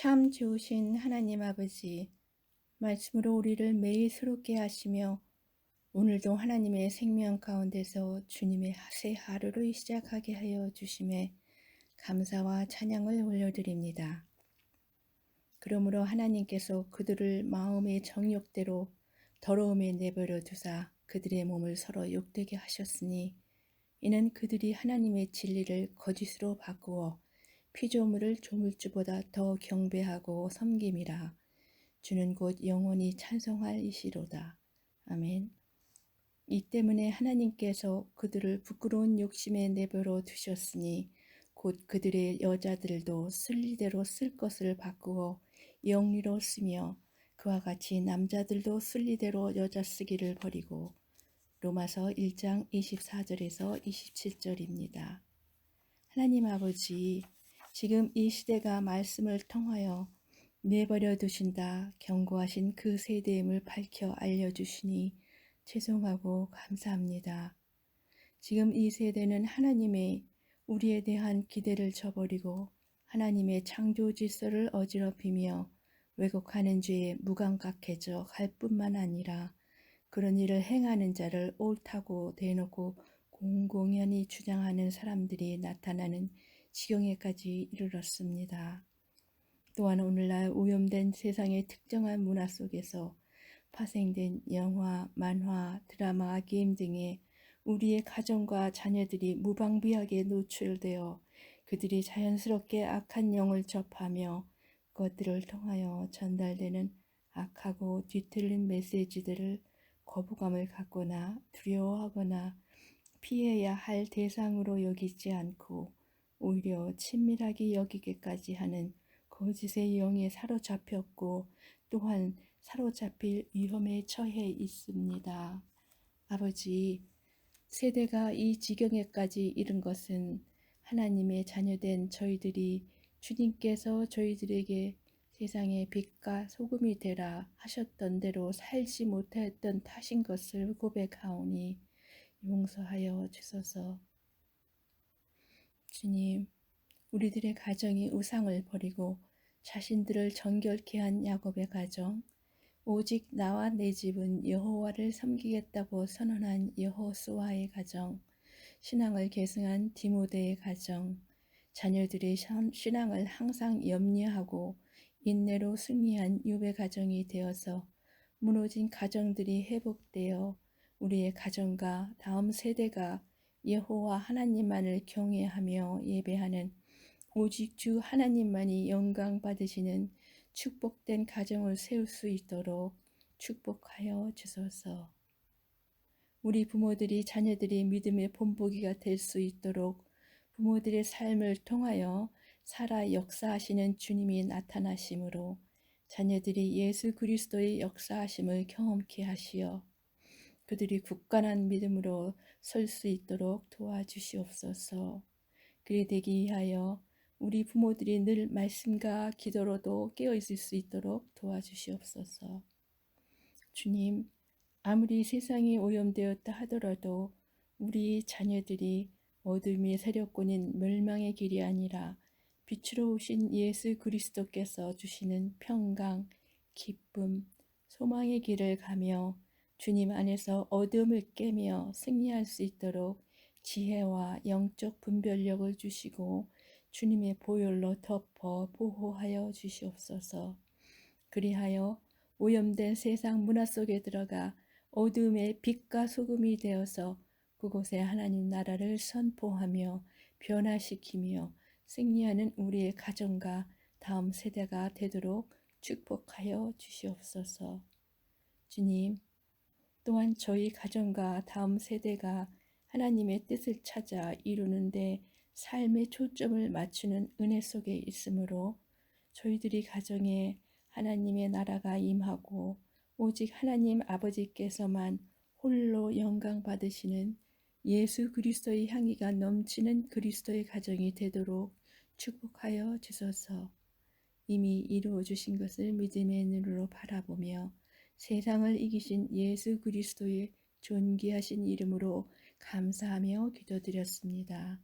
참 좋으신 하나님 아버지, 말씀으로 우리를 매일 새롭게 하시며 오늘도 하나님의 생명 가운데서 주님의 새 하루를 시작하게 하여 주심에 감사와 찬양을 올려드립니다. 그러므로 하나님께서 그들을 마음의 정욕대로 더러움에 내버려 두사 그들의 몸을 서로 욕되게 하셨으니 이는 그들이 하나님의 진리를 거짓으로 바꾸어 피조물을 조물주보다 더 경배하고 섬김이라 주는 곧 영원히 찬송할 이시로다. 아멘. 이 때문에 하나님께서 그들을 부끄러운 욕심에 내버려 두셨으니 곧 그들의 여자들도 순리대로 쓸 것을 바꾸어 영리로 쓰며 그와 같이 남자들도 순리대로 여자 쓰기를 버리고 로마서 1장 24절에서 27절입니다. 하나님 아버지 지금 이 시대가 말씀을 통하여 내버려 두신다 경고하신 그 세대임을 밝혀 알려주시니 죄송하고 감사합니다. 지금 이 세대는 하나님의 우리에 대한 기대를 저버리고 하나님의 창조 질서를 어지럽히며 왜곡하는 죄에 무감각해져 갈 뿐만 아니라 그런 일을 행하는 자를 옳다고 대놓고 공공연히 주장하는 사람들이 나타나는 지경에까지 이르렀습니다. 또한 오늘날 오염된 세상의 특정한 문화 속에서 파생된 영화, 만화, 드라마, 게임 등의 우리의 가정과 자녀들이 무방비하게 노출되어 그들이 자연스럽게 악한 영을 접하며 그것들을 통하여 전달되는 악하고 뒤틀린 메시지들을 거부감을 갖거나 두려워하거나 피해야 할 대상으로 여기지 않고 오히려 친밀하게 여기게까지 하는 거짓의 영에 사로잡혔고 또한 사로잡힐 위험에 처해 있습니다. 아버지, 세대가 이 지경에까지 이른 것은 하나님의 자녀된 저희들이 주님께서 저희들에게 세상의 빛과 소금이 되라 하셨던 대로 살지 못하였던 탓인 것을 고백하오니 용서하여 주소서. 주님, 우리들의 가정이 우상을 버리고 자신들을 정결케 한 야곱의 가정, 오직 나와 내 집은 여호와를 섬기겠다고 선언한 여호수아의 가정, 신앙을 계승한 디모데의 가정, 자녀들의 신앙을 항상 염려하고 인내로 승리한 유배 가정이 되어서 무너진 가정들이 회복되어 우리의 가정과 다음 세대가 여호와 하나님만을 경외하며 예배하는 오직 주 하나님만이 영광 받으시는 축복된 가정을 세울 수 있도록 축복하여 주소서. 우리 부모들이 자녀들이 믿음의 본보기가 될 수 있도록 부모들의 삶을 통하여 살아 역사하시는 주님이 나타나심으로 자녀들이 예수 그리스도의 역사하심을 경험케 하시어 그들이 굳건한 믿음으로 설 수 있도록 도와주시옵소서. 그리 되기 위하여 우리 부모들이 늘 말씀과 기도로도 깨어 있을 수 있도록 도와주시옵소서. 주님, 아무리 세상이 오염되었다 하더라도 우리 자녀들이 어둠의 세력권인 멸망의 길이 아니라 빛으로 오신 예수 그리스도께서 주시는 평강, 기쁨, 소망의 길을 가며 주님 안에서 어둠을 깨며 승리할 수 있도록 지혜와 영적 분별력을 주시고 주님의 보혈로 덮어 보호하여 주시옵소서. 그리하여 오염된 세상 문화 속에 들어가 어둠의 빛과 소금이 되어서 그곳에 하나님 나라를 선포하며 변화시키며 승리하는 우리의 가정과 다음 세대가 되도록 축복하여 주시옵소서. 주님, 또한 저희 가정과 다음 세대가 하나님의 뜻을 찾아 이루는데 삶의 초점을 맞추는 은혜 속에 있으므로 저희들이 가정에 하나님의 나라가 임하고 오직 하나님 아버지께서만 홀로 영광 받으시는 예수 그리스도의 향기가 넘치는 그리스도의 가정이 되도록 축복하여 주소서. 이미 이루어 주신 것을 믿음의 눈으로 바라보며 세상을 이기신 예수 그리스도의 존귀하신 이름으로 감사하며 기도드렸습니다.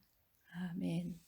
아멘.